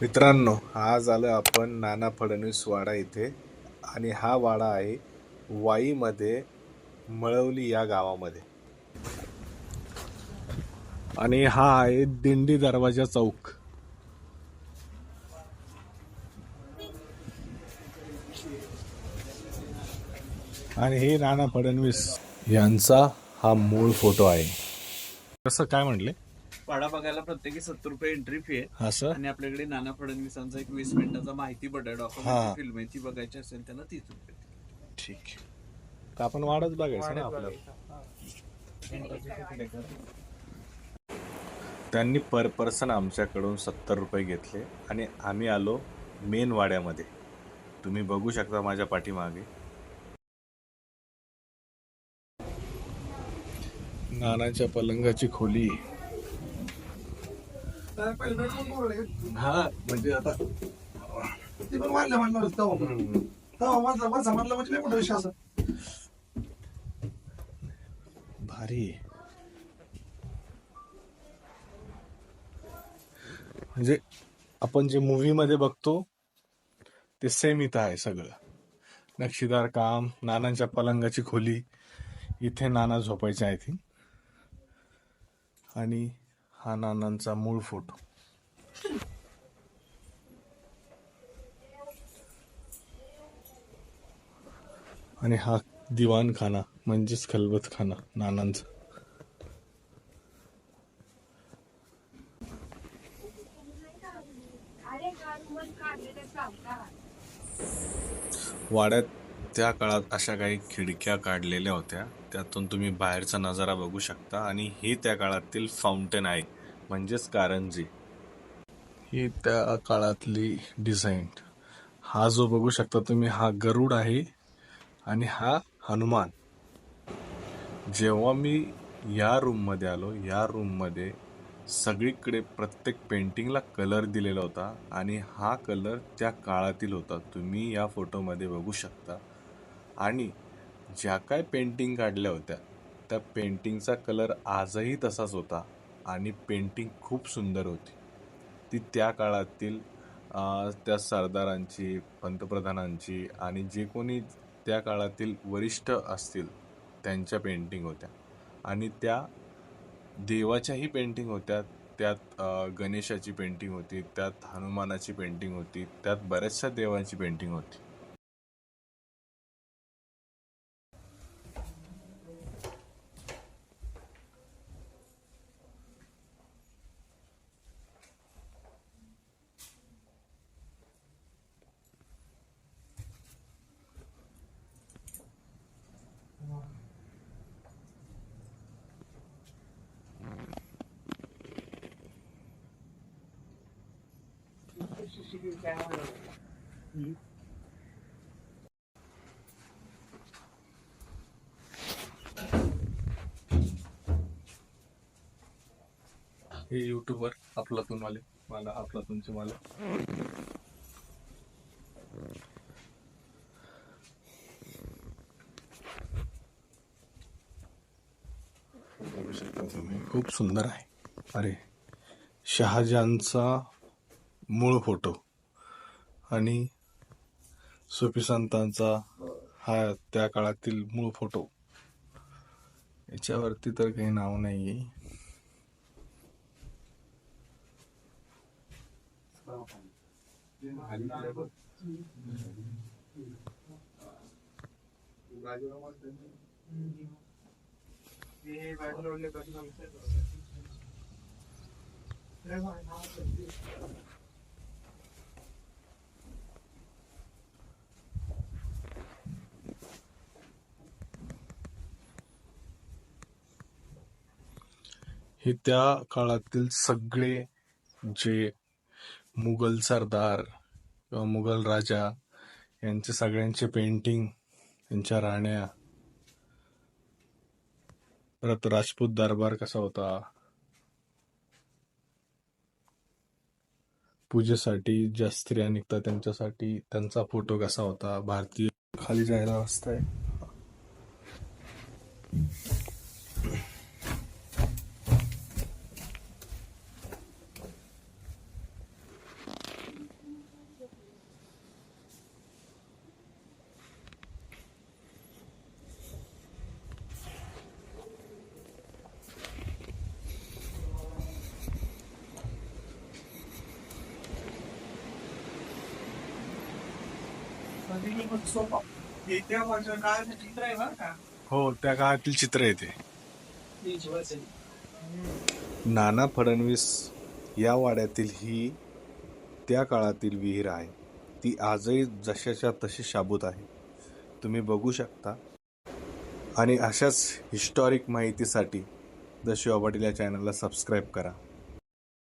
मित्रांनो आज आलो आपण नाना फडणवीस वाडा इथे आणि हा वाडा आहे वाईमध्ये मळवली या गावामध्ये. आणि हा आहे दिंडी दरवाजा चौक. आणि हे नाना फडणवीस. यांचा हा मूळ फोटो आहे. कसं काय म्हटले वाडा बघायला प्रत्येकी सत्तर रुपये एंट्री फी आहे. असं आणि आपल्याकडे नाना फडणवीसांचा एक वीस मिनिटाचा माहिती आहे हा. डॉक्युमेंटरी फिल्म आहे ती बघायची असेल त्यांना तीस रुपये. ठीक तर आपण वाढच बघायचं ना आपल्याला त्यांनी पर पर्सन आमच्याकडून सत्तर रुपये घेतले. आणि आम्ही आलो मेन वाड्यामध्ये. तुम्ही बघू शकता माझ्या पाठीमागे. नानाच्या पलंगाची खोली. हा म्हणजे आता ते पण वाढलं म्हणलं म्हणजे भारी. आहे. म्हणजे आपण जे मूवी मध्ये बघतो ते सेम इथं आहे सगळं. नक्षीदार काम नानांच्या पलंगाची खोली इथे नाना झोपायचे आय थिंक आणि हा नानांचा मूळ फोटो. आणि हा दिवाणखाना म्हणजेच खलबतखाना नानांचा. वाड्यात त्या काळात अशा काही खिडक्या काढलेल्या होत्या त्यातून तुम्ही बाहेरचा नजारा बघू शकता. आणि हे त्या काळातील फाउंटेन आहे म्हणजेच कारंजी. ही त्या काळातली डिझाईन हा जो बघू शकता तुम्ही हा गरुड आहे आणि हा हनुमान. जेव्हा मी या रूममध्ये आलो या रूममध्ये सगळीकडे प्रत्येक पेंटिंगला कलर दिलेला होता आणि हा कलर त्या काळातील होता. तुम्ही या फोटोमध्ये बघू शकता. आणि ज्या काय पेंटिंग काढल्या होत्या त्या पेंटिंगचा कलर आजही तसाच होता. आणि पेंटिंग खूप सुंदर होती. ती त्या काळातील त्या सरदारांची पंतप्रधानांची आणि जे कोणी त्या काळातील वरिष्ठ असतील त्यांच्या पेंटिंग होत्या. आणि त्या देवाच्याही पेंटिंग होत्या. त्यात गणेशाची पेंटिंग होती त्यात हनुमानाची पेंटिंग होती त्यात बऱ्याचशा देवांची पेंटिंग होती. हे युट्यूबर आपलातून वाले मला आपलातूनचे मला बघू शकता तुम्ही. खूप सुंदर आहे. अरे शहाजानचा मूळ फोटो. आणि सुफी संतांचा हा त्या काळातील मूळ फोटो. याच्यावरती तर काही नाव नाही आहे हे त्या काळातील सगळे जे मुघल सरदार किंवा मुघल राजा यांचे सगळ्यांचे पेंटिंग त्यांच्या राण्या परत राजपूत दरबार कसा होता? पूजेसाठी ज्या स्त्रिया निघतात त्यांच्यासाठी त्यांचा फोटो कसा होता? भारतीय खाली जायला रस्ता आहे येत्या वर्षा काय चित्र आहे बरं का हो त्या काळातील चित्र येते नाना फडणवीस या वाड्यातील ही त्या काळातील विहीर आहे. ती आजही जशाच्या तशी शाबूत आहे. तुम्ही बघू शकता. आणि अशाच हिस्टॉरिक माहितीसाठी द शिवा पाटील या चॅनलला सबस्क्राईब करा.